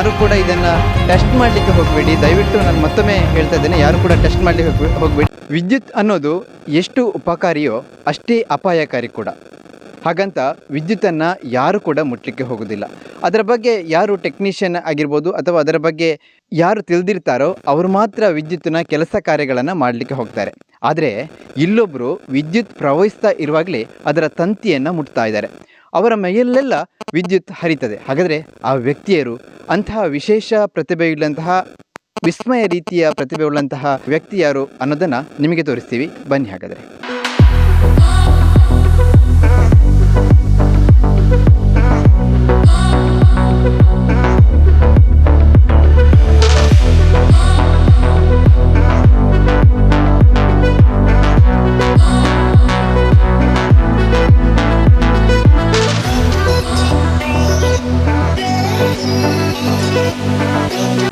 ಯಾರು ಕೂಡ ಇದನ್ನು ಟೆಸ್ಟ್ ಮಾಡಲಿಕ್ಕೆ ಹೋಗಬೇಡಿ. ದಯವಿಟ್ಟು ನಾನು ಮತ್ತೊಮ್ಮೆ ಹೇಳ್ತಾ ಇದ್ದೇನೆ, ಯಾರು ಕೂಡ ಟೆಸ್ಟ್ ಮಾಡಲಿಕ್ಕೆ ಹೋಗಬೇಡಿ. ವಿದ್ಯುತ್ ಅನ್ನೋದು ಎಷ್ಟು ಉಪಕಾರಿಯೋ ಅಷ್ಟೇ ಅಪಾಯಕಾರಿ ಕೂಡ. ಹಾಗಂತ ವಿದ್ಯುತ್ತನ್ನು ಯಾರು ಕೂಡ ಮುಟ್ಲಿಕ್ಕೆ ಹೋಗೋದಿಲ್ಲ. ಅದರ ಬಗ್ಗೆ ಯಾರು ಟೆಕ್ನಿಷಿಯನ್ ಆಗಿರ್ಬೋದು ಅಥವಾ ಅದರ ಬಗ್ಗೆ ಯಾರು ತಿಳಿದಿರ್ತಾರೋ ಅವರು ಮಾತ್ರ ವಿದ್ಯುತ್ತಿನ ಕೆಲಸ ಕಾರ್ಯಗಳನ್ನು ಮಾಡಲಿಕ್ಕೆ ಹೋಗ್ತಾರೆ. ಆದರೆ ಇಲ್ಲೊಬ್ಬರು ವಿದ್ಯುತ್ ಪ್ರವಹಿಸ್ತಾ ಇರುವಾಗಲೇ ಅದರ ತಂತಿಯನ್ನು ಮುಟ್ತಾ ಇದ್ದಾರೆ. ಅವರ ಮೈಯಲ್ಲೆಲ್ಲ ವಿದ್ಯುತ್ ಹರಿತದೆ. ಹಾಗಾದರೆ ಆ ವ್ಯಕ್ತಿಯರು ಅಂತಹ ವಿಶೇಷ ಪ್ರತಿಭೆಯುಳ್ಳಂತಹ, ವಿಸ್ಮಯ ರೀತಿಯ ಪ್ರತಿಭೆಯುಳ್ಳಂತಹ ವ್ಯಕ್ತಿ ಯಾರು ಅನ್ನೋದನ್ನು ನಿಮಗೆ ತೋರಿಸ್ತೀವಿ. ಬನ್ನಿ ಹಾಗಾದರೆ.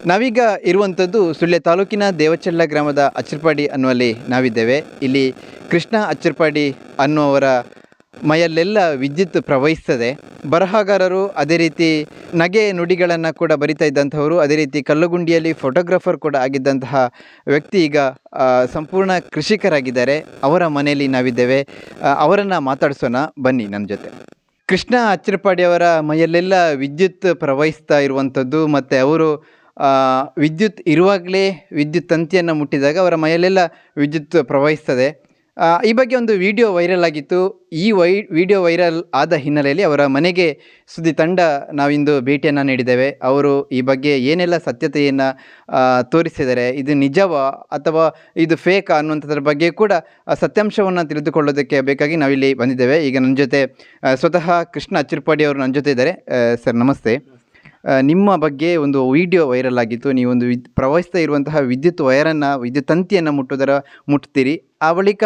ನಾವೀಗ ಇರುವಂಥದ್ದು ಸುಳ್ಯ ತಾಲೂಕಿನ ದೇವಚಳ್ಳ ಗ್ರಾಮದ ಅಚ್ಚರ್ಪಾಡಿ ಅನ್ನುವಲ್ಲಿ ನಾವಿದ್ದೇವೆ. ಇಲ್ಲಿ ಕೃಷ್ಣ ಅಚ್ಚರ್ಪಾಡಿ ಅನ್ನುವರ ಮೈಯಲ್ಲೆಲ್ಲ ವಿದ್ಯುತ್ ಪ್ರವಹಿಸ್ತದೆ. ಬರಹಗಾರರು ಅದೇ ರೀತಿ ನಗೆ ನುಡಿಗಳನ್ನು ಕೂಡ ಬರಿತಾ ಇದ್ದಂಥವರು ಅದೇ ರೀತಿ ಕಲ್ಲುಗುಂಡಿಯಲ್ಲಿ ಫೋಟೋಗ್ರಾಫರ್ ಕೂಡ ಆಗಿದ್ದಂತಹ ವ್ಯಕ್ತಿ ಈಗ ಸಂಪೂರ್ಣ ಕೃಷಿಕರಾಗಿದ್ದಾರೆ. ಅವರ ಮನೆಯಲ್ಲಿ ನಾವಿದ್ದೇವೆ. ಅವರನ್ನು ಮಾತಾಡಿಸೋಣ. ಬನ್ನಿ ನನ್ನ ಜೊತೆ. ಕೃಷ್ಣ ಅಚ್ಚರಪಾಡಿಯವರ ಮೈಯಲ್ಲೆಲ್ಲ ವಿದ್ಯುತ್ ಪ್ರವಹಿಸ್ತಾ ಇರುವಂಥದ್ದು, ಮತ್ತು ಅವರು ವಿದ್ಯುತ್ ಇರುವಾಗಲೇ ವಿದ್ಯುತ್ ತಂತಿಯನ್ನು ಮುಟ್ಟಿದಾಗ ಅವರ ಮೈಯಲ್ಲೆಲ್ಲ ವಿದ್ಯುತ್ ಪ್ರವಹಿಸ್ತದೆ. ಈ ಬಗ್ಗೆ ಒಂದು ವಿಡಿಯೋ ವೈರಲ್ ಆಗಿತ್ತು. ಈ ವೈ, ವಿಡಿಯೋ ವೈರಲ್ ಆದ ಹಿನ್ನೆಲೆಯಲ್ಲಿ ಅವರ ಮನೆಗೆ ಸುದ್ದಿ ತಂಡ ನಾವಿಂದು ಭೇಟಿಯನ್ನು ನೀಡಿದ್ದೇವೆ. ಅವರು ಈ ಬಗ್ಗೆ ಏನೆಲ್ಲ ಸತ್ಯತೆಯನ್ನು ತೋರಿಸಿದ್ದಾರೆ ಇದು ನಿಜವಾ ಅಥವಾ ಇದು ಫೇಕ್ ಅನ್ನುವಂಥದ್ರ ಬಗ್ಗೆ ಕೂಡ ಸತ್ಯಾಂಶವನ್ನು ತಿಳಿದುಕೊಳ್ಳೋದಕ್ಕೆ ಬೇಕಾಗಿ ನಾವಿಲ್ಲಿ ಬಂದಿದ್ದೇವೆ. ಈಗ ನನ್ನ ಜೊತೆ ಸ್ವತಃ ಕೃಷ್ಣ ಅಚ್ಚುರ್ಪಾಡಿ ಅವರು ನನ್ನ ಜೊತೆ ಇದ್ದಾರೆ. ಸರ್ ನಮಸ್ತೆ. ನಿಮ್ಮ ಬಗ್ಗೆ ಒಂದು ವಿಡಿಯೋ ವೈರಲ್ ಆಗಿತ್ತು. ನೀವೊಂದು ವಿದ್, ಪ್ರವಹಿಸ್ತಾ ಇರುವಂತಹ ವಿದ್ಯುತ್ ವೈರನ್ನು, ವಿದ್ಯುತ್ ತಂತಿಯನ್ನು ಮುಟ್ಟುವುದರ ಮುಟ್ತೀರಿ. ಆ ಬಳಿಕ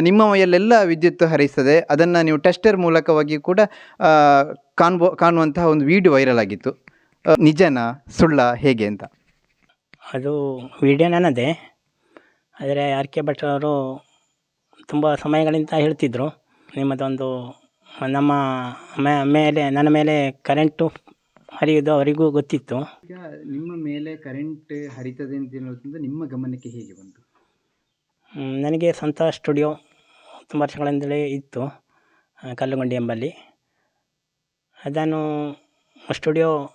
ನಿಮ್ಮ ಮೈಯಲ್ಲೆಲ್ಲ ವಿದ್ಯುತ್ ಹರಿಸ್ತದೆ. ಅದನ್ನು ನೀವು ಟೆಸ್ಟರ್ ಮೂಲಕವಾಗಿ ಕೂಡ ಕಾಣ್ಬೋ, ಕಾಣುವಂತಹ ಒಂದು ವಿಡಿಯೋ ವೈರಲ್ ಆಗಿತ್ತು. ನಿಜನ, ಸುಳ್ಳ, ಹೇಗೆ ಅಂತ? ಅದು ವಿಡಿಯೋ ನನ್ನದೆ. ಆದರೆ ಆರ್ ಕೆ ಭಟ್ ಅವರು ತುಂಬ ಸಮಯಗಳಿಂದ ಹೇಳ್ತಿದ್ದರು ನಿಮ್ಮದೊಂದು, ನಮ್ಮ ಮೇಲೆ, ನನ್ನ ಮೇಲೆ ಕರೆಂಟು ಹರಿಯೋದು ಅವರಿಗೂ ಗೊತ್ತಿತ್ತು. ಈಗ ನಿಮ್ಮ ಮೇಲೆ ಕರೆಂಟ್ ಹರಿತದೆ ಅಂತ ಹೇಳೋದ್ರಿಂದ ನಿಮ್ಮ ಗಮನಕ್ಕೆ ಹೇಗೆ ಬಂತು? ಹ್ಮ್, ನನಗೆ ಸ್ವಂತ ಸ್ಟುಡಿಯೋ ತುಂಬ ವರ್ಷಗಳಿಂದಲೇ ಇತ್ತು ಆ, ಕಲ್ಲುಗುಂಡಿ ಎಂಬಲ್ಲಿ. ಅದನ್ನು ಸ್ಟುಡಿಯೋ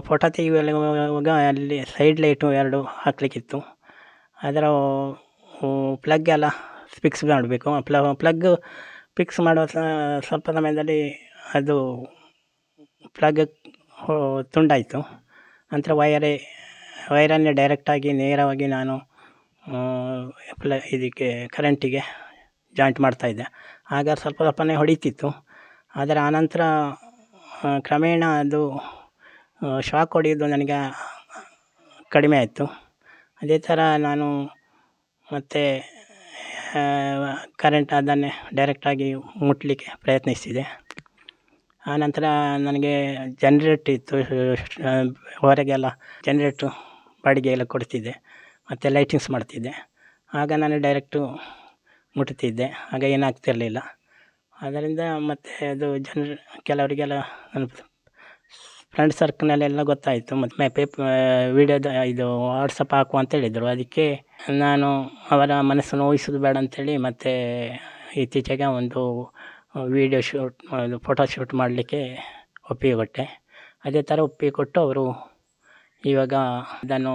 ಫೋಟೋ ತೆಗೆಯುವಾಗ ಅಲ್ಲಿ ಸೈಡ್ ಲೈಟು ಎರಡು ಹಾಕಲಿಕ್ಕಿತ್ತು. ಅದರ ಪ್ಲಗ್ ಎಲ್ಲ ಫಿಕ್ಸ್ ಮಾಡಬೇಕು. ಪ್ಲ ಪ್ಲಗ್ ಫಿಕ್ಸ್ ಮಾಡುವ ಸ- ಸ್ವಲ್ಪ ಸಮಯದಲ್ಲಿ ಅದು ಪ್ಲಗ್ ತುಂಡಾಯಿತು. ನಂತರ ವಯರೇ ವೈರನ್ನೇ ಡೈರೆಕ್ಟಾಗಿ ನೇರವಾಗಿ ನಾನು ಪ್ಲ ಇದಕ್ಕೆ ಕರೆಂಟಿಗೆ ಜಾಯಿಂಟ್ ಮಾಡ್ತಾಯಿದ್ದೆ ಆಗ ಸ್ವಲ್ಪ ಸ್ವಲ್ಪನೇ ಹೊಡಿತಿತ್ತು. ಆದರೆ ಆನಂತರ ಕ್ರಮೇಣ ಅದು ಶಾಕ್ ಹೊಡೆಯೋದು ನನಗೆ ಕಡಿಮೆ ಆಯಿತು. ಅದೇ ಥರ ನಾನು ಮತ್ತೆ ಕರೆಂಟ್ ಅದನ್ನೇ ಡೈರೆಕ್ಟಾಗಿ ಮುಟ್ಟಲಿಕ್ಕೆ ಪ್ರಯತ್ನಿಸಿದೆ ಆನಂತರ ನನಗೆ ಜನ್ರೇಟ್ ಇತ್ತು, ಹೊರಗೆಲ್ಲ ಜನ್ರೇಟ್ರು ಬಾಡಿಗೆ ಎಲ್ಲ ಕೊಡ್ತಿದ್ದೆ, ಮತ್ತು ಲೈಟಿಂಗ್ಸ್ ಮಾಡ್ತಿದ್ದೆ. ಆಗ ನಾನು ಡೈರೆಕ್ಟು ಮುಟ್ತಿದ್ದೆ, ಆಗ ಏನಾಗ್ತಿರಲಿಲ್ಲ ಅದರಿಂದ ಮತ್ತು ಅದು ಜನ ಕೆಲವರಿಗೆಲ್ಲ ನನ್ನ ಫ್ರೆಂಡ್ ಸರ್ಕಲ್ನಲ್ಲೆಲ್ಲ ಗೊತ್ತಾಯಿತು, ಮತ್ತು ಮೇ ಪೇಪ್ ವೀಡಿಯೋದ ಇದು ವಾಟ್ಸಪ್ ಹಾಕು ಅಂತ ಹೇಳಿದರು. ಅದಕ್ಕೆ ನಾನು ಅವರ ಮನಸ್ಸನ್ನು ನೋಯಿಸೋದು ಬೇಡ ಅಂಥೇಳಿ ಮತ್ತು ಇತ್ತೀಚೆಗೆ ಒಂದು ವೀಡಿಯೋ ಶೂಟ್ ಇದು ಫೋಟೋ ಶೂಟ್ ಮಾಡಲಿಕ್ಕೆ ಒಪ್ಪಿಗೆ ಕೊಟ್ಟೆ. ಅದೇ ಥರ ಒಪ್ಪಿಗೆ ಕೊಟ್ಟು ಅವರು ಇವಾಗ ಇದನ್ನು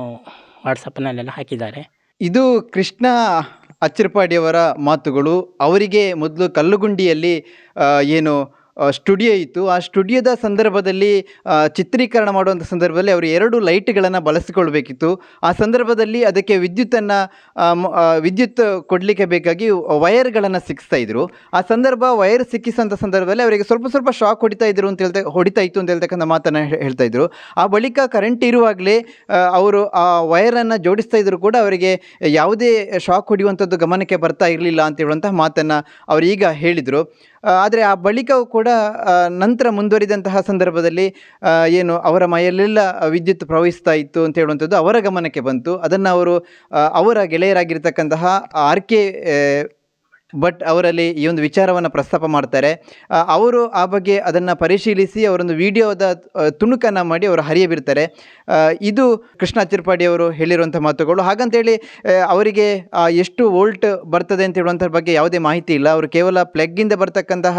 ವಾಟ್ಸಪ್ನಲ್ಲೆಲ್ಲ ಹಾಕಿದ್ದಾರೆ. ಇದು ಕೃಷ್ಣ ಅಚ್ಚರಪಾಡಿಯವರ ಮಾತುಗಳು. ಅವರಿಗೆ ಮೊದಲು ಕಲ್ಲುಗುಂಡಿಯಲ್ಲಿ ಏನು ಸ್ಟುಡಿಯೋ ಇತ್ತು. ಆ ಸ್ಟುಡಿಯೋದ ಸಂದರ್ಭದಲ್ಲಿ ಚಿತ್ರೀಕರಣ ಮಾಡುವಂಥ ಸಂದರ್ಭದಲ್ಲಿ ಅವರು ಎರಡು ಲೈಟ್ಗಳನ್ನು ಬಳಸಿಕೊಳ್ಬೇಕಿತ್ತು. ಆ ಸಂದರ್ಭದಲ್ಲಿ ಅದಕ್ಕೆ ವಿದ್ಯುತ್ತನ್ನು ವಿದ್ಯುತ್ ಕೊಡಲಿಕ್ಕೆ ಬೇಕಾಗಿ ವಯರ್ಗಳನ್ನು ಸಿಕ್ಕಿಸ್ತಾ ಇದ್ದರು ಆ ಸಂದರ್ಭ ವೈರ್ ಸಿಕ್ಕಿಸೋಂಥ ಸಂದರ್ಭದಲ್ಲಿ ಅವರಿಗೆ ಸ್ವಲ್ಪ ಸ್ವಲ್ಪ ಶಾಕ್ ಹೊಡಿತಾ ಇದ್ದರು ಅಂತ ಹೇಳ್ತಾ, ಹೊಡಿತಾ ಇತ್ತು ಅಂತ ಹೇಳ್ತಕ್ಕಂಥ ಮಾತನ್ನು ಹೇಳ್ತಾ ಇದ್ದರು ಆ ಬಳಿಕ ಕರೆಂಟ್ ಇರುವಾಗಲೇ ಅವರು ಆ ವಯರನ್ನು ಜೋಡಿಸ್ತಾ ಇದ್ರು ಕೂಡ ಅವರಿಗೆ ಯಾವುದೇ ಶಾಕ್ ಹೊಡೆಯುವಂಥದ್ದು ಗಮನಕ್ಕೆ ಬರ್ತಾ ಇರಲಿಲ್ಲ ಅಂತ ಹೇಳುವಂಥ ಮಾತನ್ನು ಅವರು ಈಗ ಹೇಳಿದರು. ಆದರೆ ಆ ಬಳಿಕವೂ ಕೂಡ ನಂತರ ಮುಂದುವರಿದಂತಹ ಸಂದರ್ಭದಲ್ಲಿ ಏನು ಅವರ ಮೈಯಲ್ಲೆಲ್ಲ ವಿದ್ಯುತ್ ಪ್ರವಹಿಸ್ತಾ ಇತ್ತು ಅಂತ ಹೇಳುವಂಥದ್ದು ಅವರ ಗಮನಕ್ಕೆ ಬಂತು. ಅದನ್ನು ಅವರು ಅವರ ಗೆಳೆಯರಾಗಿರ್ತಕ್ಕಂತಹ ಆರ್ ಕೆ ಭಟ್ ಅವರಲ್ಲಿ ಈ ಒಂದು ವಿಚಾರವನ್ನು ಪ್ರಸ್ತಾಪ ಮಾಡ್ತಾರೆ. ಅವರು ಆ ಬಗ್ಗೆ ಅದನ್ನು ಪರಿಶೀಲಿಸಿ ಅವರೊಂದು ವಿಡಿಯೋದ ತುಣುಕನ್ನು ಮಾಡಿ ಅವರು ಹರಿಯ ಬಿಡ್ತಾರೆ ಇದು ಕೃಷ್ಣ ಅಚ್ಚಿರ್ಪಾಡಿ ಅವರು ಹೇಳಿರುವಂಥ ಮಾತುಗಳು. ಹಾಗಂತೇಳಿ ಅವರಿಗೆ ಎಷ್ಟು ವೋಲ್ಟ್ ಬರ್ತದೆ ಅಂತ ಹೇಳುವಂಥ ಬಗ್ಗೆ ಯಾವುದೇ ಮಾಹಿತಿ ಇಲ್ಲ. ಅವರು ಕೇವಲ ಪ್ಲಗ್ಗಿಂದ ಬರ್ತಕ್ಕಂತಹ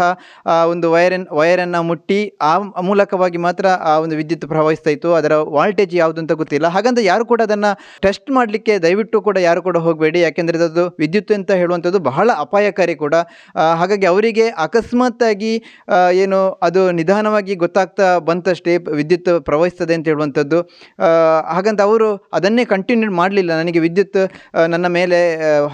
ಒಂದು ವೈರನ್, ವೈರನ್ನು ಮುಟ್ಟಿ, ಆ ಮೂಲಕವಾಗಿ ಮಾತ್ರ ಆ ಒಂದು ವಿದ್ಯುತ್ ಪ್ರವಹಿಸ್ತಾ ಇತ್ತು. ಅದರ ವಾಲ್ಟೇಜ್ ಯಾವುದು ಅಂತ ಗೊತ್ತಿಲ್ಲ. ಹಾಗಂತ ಯಾರು ಕೂಡ ಅದನ್ನು ಟೆಸ್ಟ್ ಮಾಡಲಿಕ್ಕೆ ದಯವಿಟ್ಟು ಕೂಡ ಯಾರು ಕೂಡ ಹೋಗಬೇಡಿ. ಯಾಕೆಂದರೆ ಅದು ವಿದ್ಯುತ್ ಅಂತ ಹೇಳುವಂಥದ್ದು ಬಹಳ ಅಪಾಯಕಾರಿ ಕೂಡ. ಹಾಗಾಗಿ ಅವರಿಗೆ ಅಕಸ್ಮಾತ್ತಾಗಿ ಏನು ಅದು ನಿಧಾನವಾಗಿ ಗೊತ್ತಾಗ್ತಾ ಬಂತಷ್ಟೇ ವಿದ್ಯುತ್ ಪ್ರವಹಿಸ್ತದೆ ಅಂತ ಹೇಳುವಂಥದ್ದು. ಹಾಗಂತ ಅವರು ಅದನ್ನೇ ಕಂಟಿನ್ಯೂ ಮಾಡಲಿಲ್ಲ. ನನಗೆ ವಿದ್ಯುತ್ ನನ್ನ ಮೇಲೆ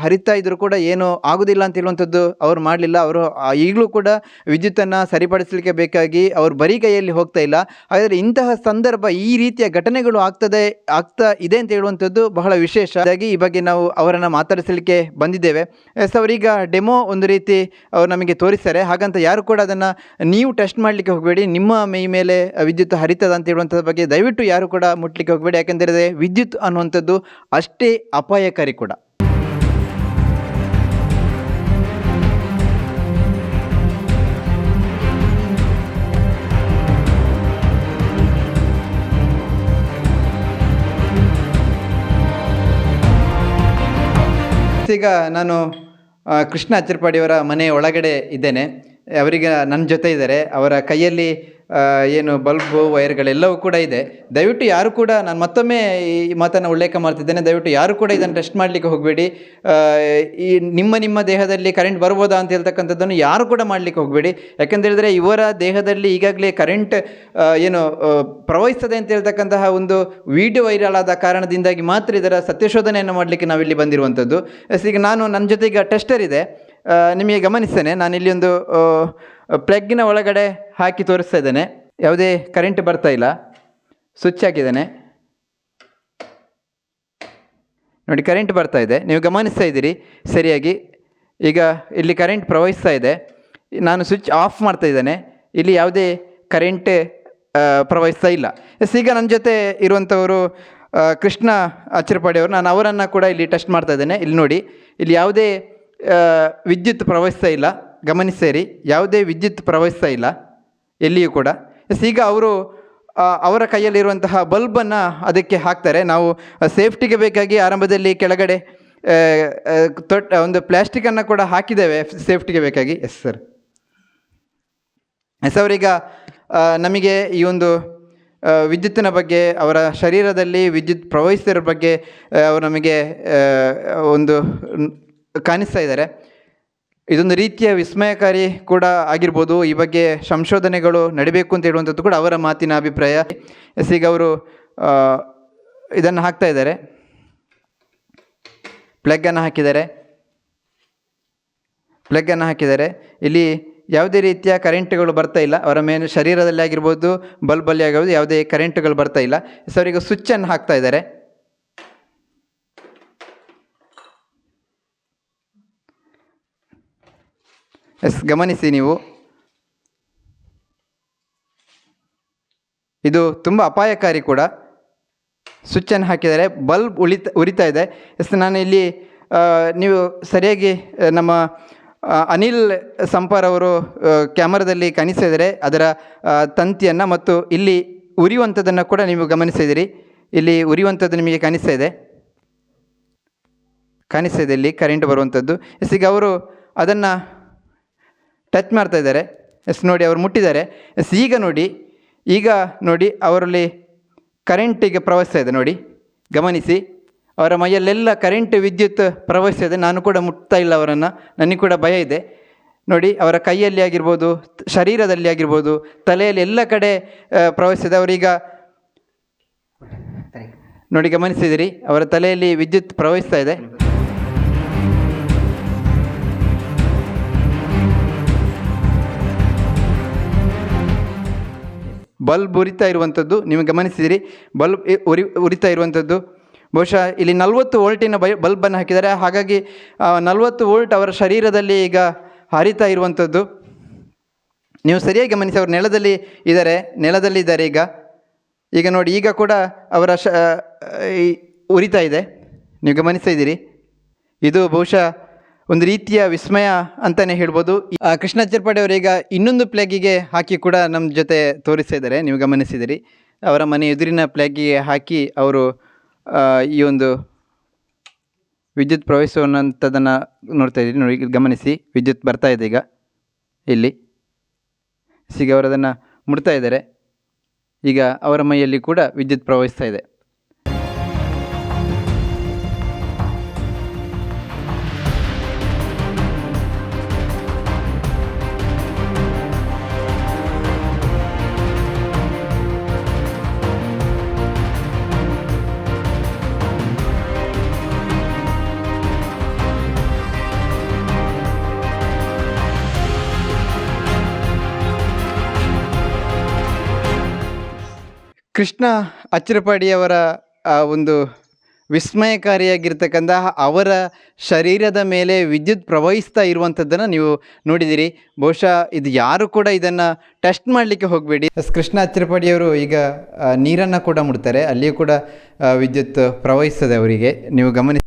ಹರಿತಾ ಇದ್ದರೂ ಕೂಡ ಏನು ಆಗೋದಿಲ್ಲ ಅಂತ ಹೇಳುವಂಥದ್ದು ಅವರು ಮಾಡಲಿಲ್ಲ. ಅವರು ಈಗಲೂ ಕೂಡ ವಿದ್ಯುತ್ತನ್ನು ಸರಿಪಡಿಸಲಿಕ್ಕೆ ಬೇಕಾಗಿ ಅವರು ಬರೀ ಕೈಯಲ್ಲಿ ಹೋಗ್ತಾ ಇಲ್ಲ. ಆದರೆ ಇಂತಹ ಸಂದರ್ಭ ಈ ರೀತಿಯ ಘಟನೆಗಳು ಆಗ್ತದೆ, ಆಗ್ತಾ ಇದೆ ಅಂತ ಹೇಳುವಂಥದ್ದು ಬಹಳ ವಿಶೇಷ. ಹಾಗಾಗಿ ಈ ಬಗ್ಗೆ ನಾವು ಅವರನ್ನು ಮಾತಾಡಿಸಲಿಕ್ಕೆ ಬಂದಿದ್ದೇವೆ. ಎಸ್, ಅವರೀಗ ಡೆಮೋ ಒಂದು ರೀತಿ ಅವರು ನಮಗೆ ತೋರಿಸ್ತಾರೆ. ಹಾಗಂತ ಯಾರು ಕೂಡ ಅದನ್ನು ನೀವು ಟೆಸ್ಟ್ ಮಾಡಲಿಕ್ಕೆ ಹೋಗಬೇಡಿ. ನಿಮ್ಮ ಮೈ ಮೇಲೆ ವಿದ್ಯುತ್ ಹರಿತದ ಅಂತ ಹೇಳುವಂಥದ್ರ ಬಗ್ಗೆ ದಯವಿಟ್ಟು ಯಾರು ಕೂಡ ಮುಟ್ಲಿಕ್ಕೆ ಹೋಗಬೇಡಿ. ಯಾಕೆಂದರೆ ವಿದ್ಯುತ್ ಅನ್ನುವಂಥದ್ದು ಅಷ್ಟೇ ಅಪಾಯಕಾರಿ ಕೂಡ. ಈಗ ನಾನು ಕೃಷ್ಣ ಅಚ್ಚರ್ಪಾಡಿಯವರ ಮನೆ ಒಳಗಡೆ ಇದ್ದೇನೆ. ಅವರಿಗೆ ನನ್ನ ಜೊತೆ ಇದ್ದಾರೆ. ಅವರ ಕೈಯಲ್ಲಿ ಏನು ಬಲ್ಬು, ವೈರ್ಗಳೆಲ್ಲವೂ ಕೂಡ ಇದೆ. ದಯವಿಟ್ಟು ಯಾರು ಕೂಡ, ನಾನು ಮತ್ತೊಮ್ಮೆ ಈ ಮಾತನ್ನು ಉಲ್ಲೇಖ ಮಾಡ್ತಿದ್ದೇನೆ. ದಯವಿಟ್ಟು ಯಾರು ಕೂಡ ಇದನ್ನು ಟೆಸ್ಟ್ ಮಾಡಲಿಕ್ಕೆ ಹೋಗಬೇಡಿ. ಈ ನಿಮ್ಮ ನಿಮ್ಮ ದೇಹದಲ್ಲಿ ಕರೆಂಟ್ ಬರ್ಬೋದಾ ಅಂತ ಹೇಳ್ತಕ್ಕಂಥದ್ದನ್ನು ಯಾರು ಕೂಡ ಮಾಡಲಿಕ್ಕೆ ಹೋಗಬೇಡಿ. ಯಾಕಂತೇಳಿದರೆ ಇವರ ದೇಹದಲ್ಲಿ ಈಗಾಗಲೇ ಕರೆಂಟ್ ಏನು ಪ್ರವಹಿಸ್ತದೆ ಅಂತ ಹೇಳ್ತಕ್ಕಂತಹ ಒಂದು ವಿಡಿಯೋ ವೈರಲ್ ಆದ ಕಾರಣದಿಂದಾಗಿ ಮಾತ್ರ ಇದರ ಸತ್ಯಶೋಧನೆಯನ್ನು ಮಾಡಲಿಕ್ಕೆ ನಾವಿಲ್ಲಿ ಬಂದಿರುವಂಥದ್ದು. ಈಗ ನಾನು ನನ್ನ ಜೊತೆಗೆ ಟೆಸ್ಟರ್ ಇದೆ. ನಿಮಗೆ ಗಮನಿಸ್ತೇನೆ, ನಾನು ಇಲ್ಲಿ ಒಂದು ಪ್ಲಗ್ಗಿನ ಒಳಗಡೆ ಹಾಕಿ ತೋರಿಸ್ತಾ ಇದ್ದೇನೆ. ಯಾವುದೇ ಕರೆಂಟ್ ಬರ್ತಾ ಇಲ್ಲ. ಸ್ವಿಚ್ ಹಾಕಿದ್ದೇನೆ. ನೋಡಿ ಕರೆಂಟ್ ಬರ್ತಾ ಇದೆ. ನೀವು ಗಮನಿಸ್ತಾ ಇದ್ದೀರಿ ಸರಿಯಾಗಿ. ಈಗ ಇಲ್ಲಿ ಕರೆಂಟ್ ಪ್ರವಹಿಸ್ತಾ ಇದೆ. ನಾನು ಸ್ವಿಚ್ ಆಫ್ ಮಾಡ್ತಾ ಇದ್ದೇನೆ. ಇಲ್ಲಿ ಯಾವುದೇ ಕರೆಂಟ್ ಪ್ರವಹಿಸ್ತಾ ಇಲ್ಲ. ಎಸ್, ಈಗ ನನ್ನ ಜೊತೆ ಇರುವಂಥವರು ಕೃಷ್ಣ ಅಚ್ಚರಪಾಡಿಯವರು ನಾನು ಅವರನ್ನು ಕೂಡ ಇಲ್ಲಿ ಟೆಸ್ಟ್ ಮಾಡ್ತಾ ಇದ್ದೇನೆ. ಇಲ್ಲಿ ನೋಡಿ, ಇಲ್ಲಿ ಯಾವುದೇ ವಿದ್ಯುತ್ ಪ್ರವಹಿಸ್ತಾ ಇಲ್ಲ. ಗಮನಿಸಿರಿ ಯಾವುದೇ ವಿದ್ಯುತ್ ಪ್ರವಹಿಸ್ತಾ ಇಲ್ಲ, ಎಲ್ಲಿಯೂ ಕೂಡ. ಎಸ್, ಈಗ ಅವರು ಅವರ ಕೈಯಲ್ಲಿರುವಂತಹ ಬಲ್ಬನ್ನು ಅದಕ್ಕೆ ಹಾಕ್ತಾರೆ. ನಾವು ಸೇಫ್ಟಿಗೆ ಬೇಕಾಗಿ ಆರಂಭದಲ್ಲಿ ಕೆಳಗಡೆ ತೊಟ್ಟ ಒಂದು ಪ್ಲ್ಯಾಸ್ಟಿಕನ್ನು ಕೂಡ ಹಾಕಿದ್ದೇವೆ, ಸೇಫ್ಟಿಗೆ ಬೇಕಾಗಿ. S, sir. ಎಸ್, ಅವರೀಗ ನಮಗೆ ಈ ಒಂದು ವಿದ್ಯುತ್ತಿನ ಬಗ್ಗೆ, ಅವರ ಶರೀರದಲ್ಲಿ ವಿದ್ಯುತ್ ಪ್ರವಹಿಸಿರೋ ಬಗ್ಗೆ ಅವರು ನಮಗೆ ಒಂದು ಕಾಣಿಸ್ತಾ ಇದ್ದಾರೆ. ಇದೊಂದು ರೀತಿಯ ವಿಸ್ಮಯಕಾರಿ ಕೂಡ ಆಗಿರ್ಬೋದು. ಈ ಬಗ್ಗೆ ಸಂಶೋಧನೆಗಳು ನಡಿಬೇಕು ಅಂತ ಹೇಳುವಂಥದ್ದು ಕೂಡ ಅವರ ಮಾತಿನ ಅಭಿಪ್ರಾಯ. ಎಸ್, ಈಗ ಅವರು ಇದನ್ನು ಹಾಕ್ತಾ ಇದ್ದಾರೆ. ಪ್ಲಗ್ಗನ್ನು ಹಾಕಿದ್ದಾರೆ. ಪ್ಲಗ್ಗನ್ನು ಹಾಕಿದ್ದಾರೆ. ಇಲ್ಲಿ ಯಾವುದೇ ರೀತಿಯ ಕರೆಂಟ್ಗಳು ಬರ್ತಾ ಇಲ್ಲ. ಅವರ ಮೇನ್ ಶರೀರದಲ್ಲಿ ಆಗಿರ್ಬೋದು, ಬಲ್ಬಲ್ಲಿ ಆಗಿರ್ಬೋದು ಯಾವುದೇ ಕರೆಂಟ್ಗಳು ಬರ್ತಾ ಇಲ್ಲ. ಸೊ ಅವರಿಗೆ ಸ್ವಿಚ್ಚನ್ನು ಹಾಕ್ತಾ ಇದ್ದಾರೆ. ಎಸ್, ಗಮನಿಸಿ ನೀವು. ಇದು ತುಂಬ ಅಪಾಯಕಾರಿ ಕೂಡ. ಸ್ವಿಚ್ಚನ್ನು ಹಾಕಿದರೆ ಬಲ್ಬ್ ಉಳಿತ, ಉರಿತಾ ಇದೆ. ಎಸ್ ನಾನು ಇಲ್ಲಿ ನೀವು ಸರಿಯಾಗಿ ನಮ್ಮ ಅನಿಲ್ ಸಂಪರ್ ಅವರು ಕ್ಯಾಮರಾದಲ್ಲಿ ಕಾಣಿಸಿದರೆ ಅದರ ತಂತಿಯನ್ನು ಮತ್ತು ಇಲ್ಲಿ ಉರಿಯುವಂಥದ್ದನ್ನು ಕೂಡ ನೀವು ಗಮನಿಸಿದಿರಿ ಇಲ್ಲಿ ಉರಿಯುವಂಥದ್ದು ನಿಮಗೆ ಕಾಣಿಸ್ತಾ ಇದೆ. ಕಾಣಿಸ್ತಾ ಇದೆ ಇಲ್ಲಿ ಕರೆಂಟ್ ಬರುವಂಥದ್ದು. ಎಸ್, ಈಗ ಅವರು ಅದನ್ನು ಟಚ್ ಮಾಡ್ತಾ ಇದ್ದಾರೆ. ಎಸ್ ನೋಡಿ ಅವರು ಮುಟ್ಟಿದ್ದಾರೆ. ಎಸ್ ಈಗ ನೋಡಿ ಈಗ ನೋಡಿ ಅವರಲ್ಲಿ ಕರೆಂಟಿಗೆ ಪ್ರವಹಿಸ್ತಾ ಇದೆ ನೋಡಿ. ಗಮನಿಸಿ, ಅವರ ಮೈಯಲ್ಲೆಲ್ಲ ಕರೆಂಟ್ ವಿದ್ಯುತ್ ಪ್ರವಹಿಸ್ತಾ ಇದೆ. ನಾನು ಕೂಡ ಮುಟ್ತಾ ಇಲ್ಲ ಅವರನ್ನು. ನನಗೆ ಕೂಡ ಭಯ ಇದೆ. ನೋಡಿ, ಅವರ ಕೈಯಲ್ಲಿ ಆಗಿರ್ಬೋದು, ಶರೀರದಲ್ಲಿ ಆಗಿರ್ಬೋದು, ತಲೆಯಲ್ಲಿ ಎಲ್ಲ ಕಡೆ ಪ್ರವಹಿಸಿದೆ ಅವರೀಗ ನೋಡಿ ಗಮನಿಸಿದಿರಿ, ಅವರ ತಲೆಯಲ್ಲಿ ವಿದ್ಯುತ್ ಪ್ರವಹಿಸ್ತಾ ಇದೆ. ಬಲ್ಬ್ ಉರಿತಾ ಇರುವಂಥದ್ದು ನೀವು ಗಮನಿಸಿದಿರಿ, ಬಲ್ಬ್ ಉರಿ ಉರಿತಾ ಇರುವಂಥದ್ದು. ಬಹುಶಃ ಇಲ್ಲಿ ನಲವತ್ತು ವೋಲ್ಟಿನ ಬೈ ಬಲ್ಬನ್ನು ಹಾಕಿದ್ದಾರೆ. ಹಾಗಾಗಿ ನಲವತ್ತು ವೋಲ್ಟ್ ಅವರ ಶರೀರದಲ್ಲಿ ಈಗ ಹರಿತಾ ಇರುವಂಥದ್ದು. ನೀವು ಸರಿಯಾಗಿ ಗಮನಿಸಿ, ಅವರು ನೆಲದಲ್ಲಿ ಇದ್ದಾರೆ ನೆಲದಲ್ಲಿ ಇದ್ದಾರೆ ಈಗ. ಈಗ ನೋಡಿ, ಈಗ ಕೂಡ ಅವರ ಶ ಉರಿತಾ ಇದೆ. ನೀವು ಗಮನಿಸ್ತಾ ಇದ್ದೀರಿ. ಇದು ಬಹುಶಃ ಒಂದು ರೀತಿಯ ವಿಸ್ಮಯ ಅಂತಲೇ ಹೇಳ್ಬೋದು. ಕೃಷ್ಣ ಚಿರ್ಪಾಡಿ ಅವರೀಗ ಇನ್ನೊಂದು ಪ್ಲೇಗಿಗೆ ಹಾಕಿ ಕೂಡ ನಮ್ಮ ಜೊತೆ ತೋರಿಸ್ತಾ ಇದ್ದಾರೆ. ನೀವು ಗಮನಿಸಿದಿರಿ. ಅವರ ಮನೆ ಎದುರಿನ ಪ್ಲೇಗಿಗೆ ಹಾಕಿ ಅವರು ಈ ಒಂದು ವಿದ್ಯುತ್ ಪ್ರವೇಶವನ್ನಂಥದ್ದನ್ನು ನೋಡ್ತಾ ಇದ್ದೀರಿ. ನೋಡಿ ಗಮನಿಸಿ. ವಿದ್ಯುತ್ ಬರ್ತಾ ಇದೆ ಈಗ. ಇಲ್ಲಿ. ಸಿಗ ಅವರು ಅದನ್ನು ಮುಡ್ತಾ ಇದ್ದಾರೆ. ಈಗ ಅವರ ಮೈಯಲ್ಲಿ ಕೂಡ ವಿದ್ಯುತ್ ಪ್ರವಹಿಸ್ತಾ ಇದೆ. ಕೃಷ್ಣ ಅಚ್ಚರಪಾಡಿಯವರ ಒಂದು ವಿಸ್ಮಯಕಾರಿಯಾಗಿರ್ತಕ್ಕಂತಹ ಅವರ ಶರೀರದ ಮೇಲೆ ವಿದ್ಯುತ್ ಪ್ರವಹಿಸ್ತಾ ಇರುವಂಥದ್ದನ್ನು ನೀವು ನೋಡಿದ್ದೀರಿ ಬಹುಶಃ ಇದು ಯಾರು ಕೂಡ ಇದನ್ನು ಟೆಸ್ಟ್ ಮಾಡಲಿಕ್ಕೆ ಹೋಗಬೇಡಿ. ಕೃಷ್ಣ ಅಚ್ಚರಪಾಡಿಯವರು ಈಗ ನೀರನ್ನು ಕೂಡ ಮುಡ್ತಾರೆ. ಅಲ್ಲಿಯೂ ಕೂಡ ವಿದ್ಯುತ್ ಪ್ರವಹಿಸ್ತದೆ ಅವರಿಗೆ. ನೀವು ಗಮನಿಸಿ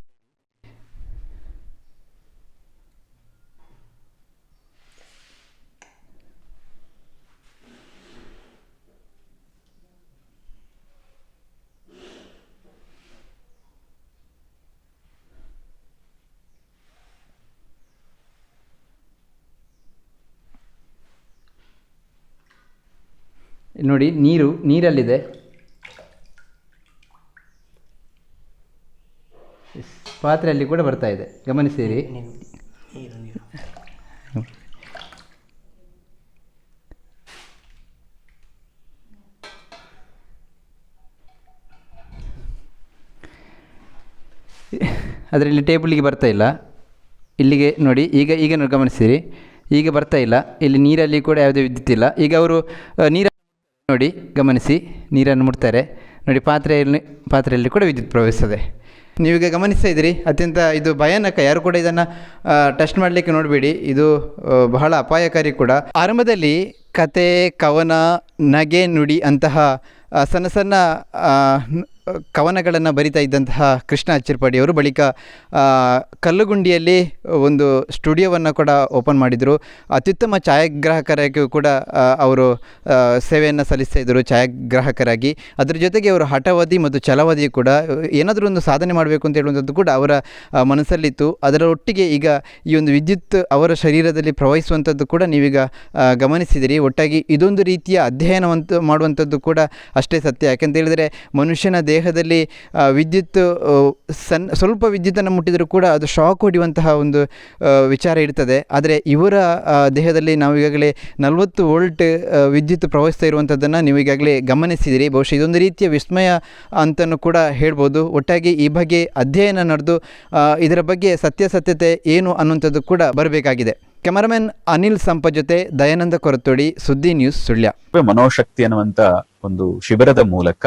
ನೋಡಿ ನೀರು ನೀರಲ್ಲಿದೆ. ಪಾತ್ರೆಯಲ್ಲಿ ಕೂಡ ಬರ್ತಾ ಇದೆ. ಗಮನಿಸಿರಿ. ಅದರಲ್ಲಿ ಟೇಬಲಿಗೆ ಬರ್ತಾ ಇಲ್ಲ. ಇಲ್ಲಿಗೆ ನೋಡಿ ಈಗ ಈಗ ಗಮನಿಸಿರಿ. ಈಗ ಬರ್ತಾ ಇಲ್ಲ. ಇಲ್ಲಿ ನೀರಲ್ಲಿ ಕೂಡ ಯಾವುದೇ ವಿದ್ಯುತ್ ಇಲ್ಲ. ಈಗ ಅವರು ನೀರ ನೋಡಿ, ಗಮನಿಸಿ, ನೀರನ್ನು ಮುಡ್ತಾರೆ ನೋಡಿ, ಪಾತ್ರೆಯಲ್ಲಿ ಪಾತ್ರೆಯಲ್ಲಿ ಕೂಡ ವಿದ್ಯುತ್ ಪ್ರವಹಿಸ್ತದೆ ನೀವೀಗ ಗಮನಿಸ್ತಾ ಇದ್ದೀರಿ, ಅತ್ಯಂತ ಇದು ಭಯಾನಕ, ಯಾರು ಕೂಡ ಇದನ್ನು ಟೆಸ್ಟ್ ಮಾಡಲಿಕ್ಕೆ ನೋಡಬೇಡಿ. ಇದು ಬಹಳ ಅಪಾಯಕಾರಿ ಕೂಡ. ಆರಂಭದಲ್ಲಿ ಕತೆ, ಕವನ, ನಗೆ, ನುಡಿ ಅಂತಹ ಸಣ್ಣ ಸಣ್ಣ ಕವನಗಳನ್ನು ಬರಿತಾ ಇದ್ದಂತಹ ಕೃಷ್ಣ ಅಚ್ಚಿರ್ಪಾಡಿಯವರು ಬಳಿಕ ಕಲ್ಲುಗುಂಡಿಯಲ್ಲಿ ಒಂದು ಸ್ಟುಡಿಯೋವನ್ನು ಕೂಡ ಓಪನ್ ಮಾಡಿದರು. ಅತ್ಯುತ್ತಮ ಛಾಯಾಗ್ರಾಹಕರಾಗಿಯೂ ಕೂಡ ಅವರು ಸೇವೆಯನ್ನು ಸಲ್ಲಿಸ್ತಾ ಇದ್ದರು ಛಾಯಾಗ್ರಾಹಕರಾಗಿ. ಅದರ ಜೊತೆಗೆ ಅವರು ಹಠವಾದಿ ಮತ್ತು ಛಲವಾದಿ ಕೂಡ, ಏನಾದರೂ ಒಂದು ಸಾಧನೆ ಮಾಡಬೇಕು ಅಂತ ಹೇಳುವಂಥದ್ದು ಕೂಡ ಅವರ ಮನಸ್ಸಲ್ಲಿತ್ತು. ಅದರ ಒಟ್ಟಿಗೆ ಈಗ ಈ ಒಂದು ವಿದ್ಯುತ್ ಅವರ ಶರೀರದಲ್ಲಿ ಪ್ರವಹಿಸುವಂಥದ್ದು ಕೂಡ ನೀವೀಗ ಗಮನಿಸಿದಿರಿ. ಒಟ್ಟಾಗಿ ಇದೊಂದು ರೀತಿಯ ಅಧ್ಯಯನವಂತ ಮಾಡುವಂಥದ್ದು ಕೂಡ ಅಷ್ಟೇ ಸತ್ಯ. ಯಾಕೆಂತ ಹೇಳಿದರೆ ಮನುಷ್ಯನ ದೇಹದಲ್ಲಿ ವಿದ್ಯುತ್ ಸನ್, ಸ್ವಲ್ಪ ವಿದ್ಯುತ್ತನ್ನು ಮುಟ್ಟಿದರೂ ಕೂಡ ಅದು ಶಾಕ್ ಹೊಡೆಯುವಂತಹ ಒಂದು ವಿಚಾರ ಇರ್ತದೆ. ಆದರೆ ಇವರ ದೇಹದಲ್ಲಿ ನಾವು ಈಗಾಗಲೇ ನಲವತ್ತು ವೋಲ್ಟ್ ವಿದ್ಯುತ್ ಪ್ರವಹಿಸ್ತಾ ಇರುವಂಥದ್ದನ್ನು ನೀವು ಈಗಾಗಲೇ ಗಮನಿಸಿದಿರಿ. ಬಹುಶಃ ಇದೊಂದು ರೀತಿಯ ವಿಸ್ಮಯ ಅಂತಲೂ ಕೂಡ ಹೇಳ್ಬೋದು. ಒಟ್ಟಾಗಿ ಈ ಬಗ್ಗೆ ಅಧ್ಯಯನ ನಡೆದು ಇದರ ಬಗ್ಗೆ ಸತ್ಯಾಸತ್ಯತೆ ಏನು ಅನ್ನುವಂಥದ್ದು ಕೂಡ ಬರಬೇಕಾಗಿದೆ. ಕ್ಯಾಮರಾಮನ್ ಅನಿಲ್ ಸಂಪ ಜೊತೆ ದಯಾನಂದ ಕೊರತೋಡಿ, ಸುದ್ದಿ ನ್ಯೂಸ್ ಸುಳ್ಯ. ಮನೋಶಕ್ತಿ ಅನ್ನುವಂತ ಒಂದು ಶಿಬಿರದ ಮೂಲಕ